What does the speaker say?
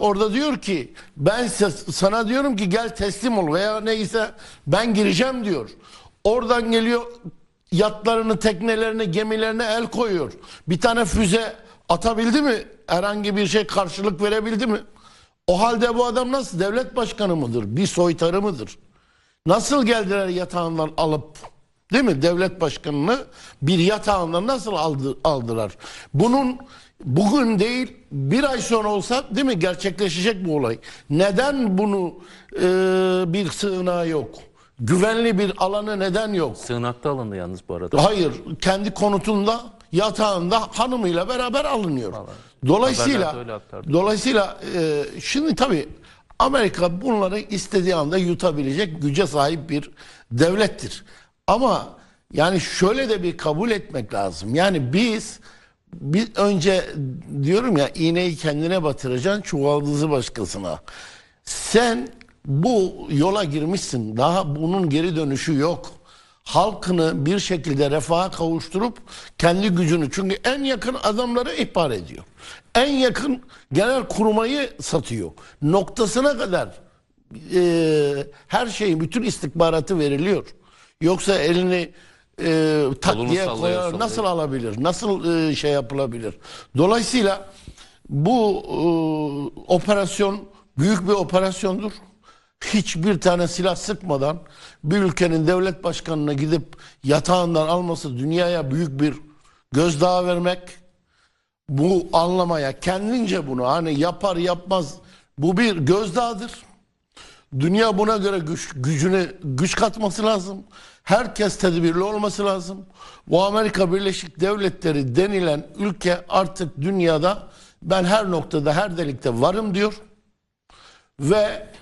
orada diyor ki ben sana diyorum ki gel teslim ol veya neyse ben gireceğim diyor. Oradan geliyor yatlarını, teknelerini, gemilerine el koyuyor. Bir tane füze atabildi mi? Herhangi bir şey karşılık verebildi mi? O halde bu adam nasıl devlet başkanı mıdır? Bir soytarı mıdır? Nasıl geldiler yatağından alıp değil mi devlet başkanını bir yatağından nasıl aldı, aldılar? Bunun bugün değil bir ay sonra olsa değil mi gerçekleşecek bu olay. Neden bunu e, bir sığınağı yok? Güvenli bir alanı neden yok? Sığınakta alındı yalnız bu arada. Hayır, kendi konutunda, yatağında hanımıyla beraber alınıyor. Dolayısıyla öyle aktardı. dolayısıyla e, şimdi tabii Amerika bunları istediği anda yutabilecek güce sahip bir devlettir. Ama yani şöyle de bir kabul etmek lazım. Yani biz bir önce diyorum ya iğneyi kendine batıracaksın çuvaldızı başkasına. Sen bu yola girmişsin. Daha bunun geri dönüşü yok. Halkını bir şekilde refaha kavuşturup kendi gücünü çünkü en yakın adamları ihbar ediyor. En yakın genel kurmayı satıyor. Noktasına kadar e, her şeyin bütün istihbaratı veriliyor. Yoksa elini e, tak Kolunu diye sallaya koyar sallaya. nasıl alabilir? Nasıl e, şey yapılabilir? Dolayısıyla bu e, operasyon büyük bir operasyondur. Hiçbir tane silah sıkmadan bir ülkenin devlet başkanına gidip yatağından alması dünyaya büyük bir gözdağı vermek. Bu anlamaya kendince bunu hani yapar yapmaz bu bir gözdağıdır. Dünya buna göre güç, gücüne güç katması lazım. Herkes tedbirli olması lazım. Bu Amerika Birleşik Devletleri denilen ülke artık dünyada ben her noktada her delikte varım diyor. Ve